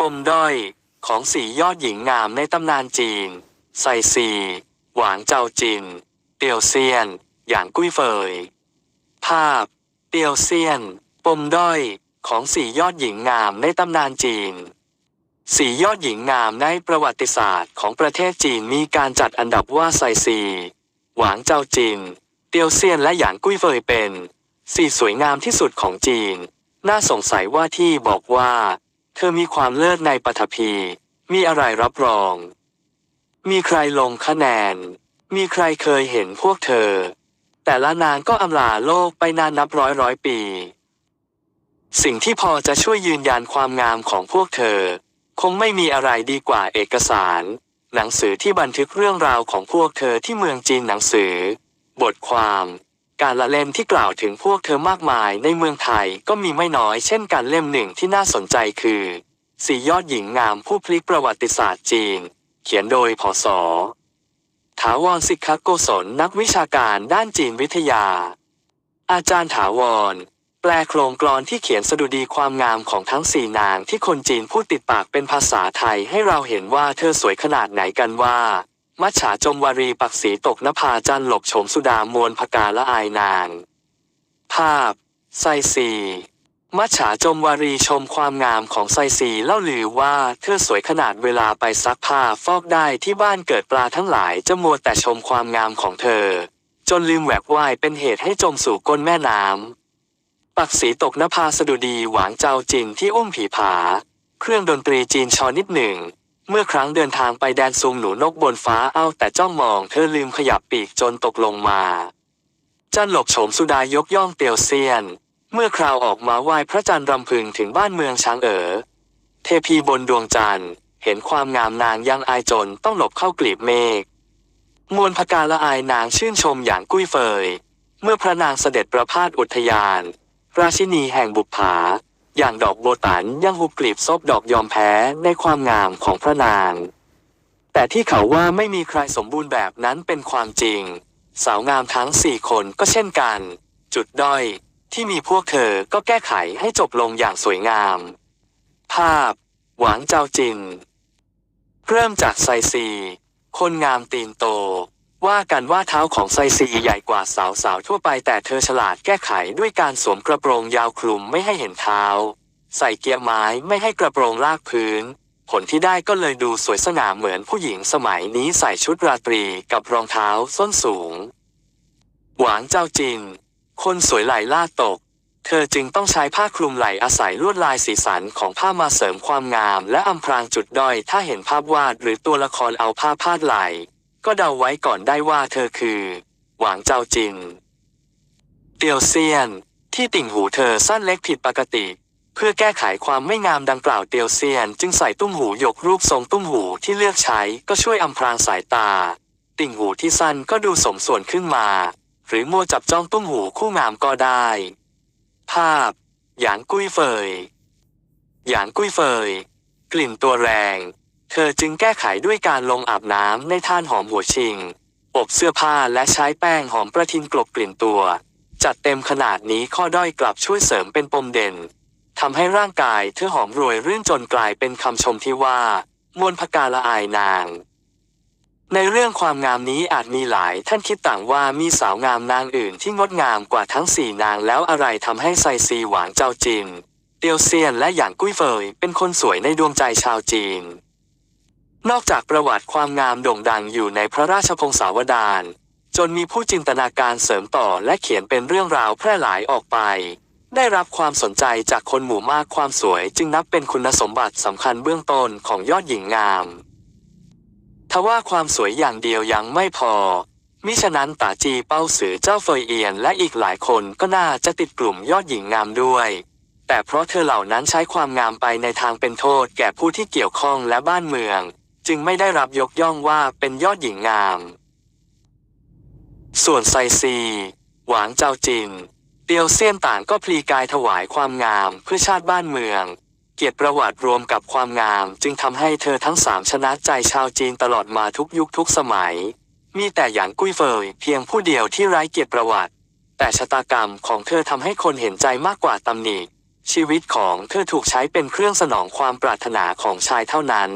ปมด้อยของสี่ยอดหญิงงามในตำนานจีน ไซซี หวางเจ้าจิน เตียวเซียนหยางกุ้ยเฟย ภาพ เตียวเซียน ปมด้อยของสี่ยอดหญิงงามในตำนานจีน สี่ยอดหญิงงามในประวัติศาสตร์ของประเทศจีนมีการจัดอันดับว่าไซซี หวางเจ้าจิน เตียวเซียนและหยางกุ้ยเฟยเป็น สี่สวยงามที่สุดของจีน น่าสงสัยว่าที่บอกว่า เธอมีความเลิศในปฐพี มีอะไรรับรอง มีใครลงคะแนน มีใครเคยเห็นพวกเธอ แต่ละนางก็อำลาโลกไปนานนับร้อยร้อยปี สิ่งที่พอจะช่วยยืนยันความงามของพวกเธอ คงไม่มีอะไรดีกว่าเอกสาร หนังสือที่บันทึกเรื่องราวของพวกเธอที่เมืองจีนหนังสือ บทความ การละเล่มที่กล่าวถึงพวกเธอมากมายในเมืองไทยก็มีไม่น้อยเช่นกันเล่มหนึ่งที่น่าสนใจคือสี่ยอดหญิงงามผู้พลิกประวัติศาสตร์จีน เขียนโดยพศถาวรสิกขโกศลนักวิชาการด้านจีนวิทยา อาจารย์ถาวร แปลโครงกลอนที่เขียนสดุดีความงามของทั้งสี่นางที่คนจีนพูดติดปากเป็นภาษาไทยให้เราเห็นว่าเธอสวยขนาดไหนกันว่า มัจฉาจมวารีปักสีตกนภาจันหลบโฉมสุดามวลพกาละอายนาง ภาพ ไซซีมัจฉาจมวารีชมความงามของไซซีเล่าลือว่าเธอสวยขนาดเวลาไปซักผ้าฟอกได้ที่บ้านเกิดปลาทั้งหลายจะมัวแต่ชมความงามของเธอ จนลืมแหวกว่ายเป็นเหตุให้จมสู่ก้นแม่น้ำปักสีตกนภาสดุดีหวางเจ้าจินที่อุ้มผีผา เครื่องดนตรีจีนชอนิดหนึ่ง เมื่อครั้งเดินทางไปแดนซุงหนูนกบนฟ้าเอาแต่จ้องมองเธอลืมขยับปีกจนตกลงมาจันหลบโฉมสุดายกย่องเตียวเซียน เมื่อคราวออกมาไหว้พระจันทร์รำพึงถึงบ้านเมืองช้างเอ๋อเทพีบนดวงจันทร์ เห็นความงามนางยังอายจนต้องหลบเข้ากลีบเมฆมวลพกาละอายนางชื่นชมอย่างกุ้ยเฟย เมื่อพระนางเสด็จประพาสอุทยาน ราชินีแห่งบุปผา อย่างดอกโบตันยังหุบกลีบซบดอกยอมแพ้ในความงามของพระนาง แต่ที่เขาว่าไม่มีใครสมบูรณ์แบบนั้นเป็นความจริง สาวงามทั้งสี่คนก็เช่นกัน จุดด้อยที่มีพวกเธอก็แก้ไขให้จบลงอย่างสวยงาม ภาพ หวางเจ้าจิน เริ่มจากไซซี คนงามตีนโต ว่ากันว่าเท้าของไซซีใหญ่กว่าสาวๆทั่วไปแต่เธอฉลาดแก้ไขด้วยการสวมกระโปรงยาวคลุมไม่ให้เห็นเท้า ใส่เกียร์ไม้ไม่ให้กระโปรงลากพื้น ผลที่ได้ก็เลยดูสวยสง่าเหมือนผู้หญิงสมัยนี้ใส่ชุดราตรีกับรองเท้าส้นสูง หวางเจ้าจิน คนสวยไหลล่าตก เธอจึงต้องใช้ผ้าคลุมไหล่อาศัยลวดลายสีสันของผ้ามาเสริมความงาม และอำพรางจุดด้อยถ้าเห็นภาพวาดหรือตัวละครเอาผ้าพาดไหล ก็เดาไว้ก่อนได้ว่าเธอคือ หวางเจ้าจินเตียวเซียน ที่ติ่งหูเธอสั้นเล็กผิดปกติ เพื่อแก้ไขความไม่งามดังกล่าวเตียวเซียน จึงใส่ตุ้มหูยกรูปทรงตุ้มหูที่เลือกใช้ก็ช่วยอำพรางสายตา ติ่งหูที่สั้นก็ดูสมส่วนขึ้นมา หรือมัวจับจ้องตุ้มหูคู่งามก็ได้ ภาพ หยางกุ้ยเฟย หยางกุ้ยเฟย กลิ่นตัวแรง เธอจึงแก้ไขด้วยการลงอาบน้ำในท่านหอมหัวชิง อบเสื้อผ้าและใช้แป้งหอมประทินกลบกลิ่นตัว จัดเต็มขนาดนี้ข้อด้อยกลับช่วยเสริมเป็นปมเด่นทำให้ร่างกายเธอหอมรวยรื่นจนกลายเป็นคำชมที่ว่ามวลพกาละอายนาง ในเรื่องความงามนี้อาจมีหลายท่านคิดต่างว่ามีสาวงามนางอื่นที่งดงามกว่าทั้งสี่นางแล้วอะไรทำให้ไซซีหวางเจ้าจินเตียวเซียนและหยางกุ้ยเฟยเป็นคนสวยในดวงใจชาวจีน นอกจากประวัติความงามโด่งดังอยู่ในพระราชพงศาวดาร จนมีผู้จินตนาการเสริมต่อและเขียนเป็นเรื่องราวแพร่หลายออกไป ได้รับความสนใจจากคนหมู่มากความสวยจึงนับเป็นคุณสมบัติสำคัญเบื้องต้นของยอดหญิงงามทว่าความสวยอย่างเดียวยังไม่พอ มิฉะนั้นตาจีเป้าสือเจ้าเฟยเอียนและอีกหลายคนก็น่าจะติดกลุ่มยอดหญิงงามด้วย แต่เพราะเธอเหล่านั้นใช้ความงามไปในทางเป็นโทษแก่ผู้ที่เกี่ยวข้องและบ้านเมือง จึงไม่ได้รับยกย่องว่าเป็นยอดหญิงงาม ส่วนไซซี หวางเจ้าจินเตียวเซียนต่างก็พลีกายถวายความงามเพื่อชาติบ้านเมือง เกียรติประวัติรวมกับความงามจึงทำให้เธอทั้งสามชนะใจชาวจีนตลอดมาทุกยุคทุกสมัย มีแต่อย่างกุ้ยเฟยเพียงผู้เดียวที่ไร้เกียรติประวัติ แต่ชะตากรรมของเธอทำให้คนเห็นใจมากกว่าตำหนิชีวิตของเธอถูกใช้เป็นเครื่องสนองความปรารถนาของชายเท่านั้น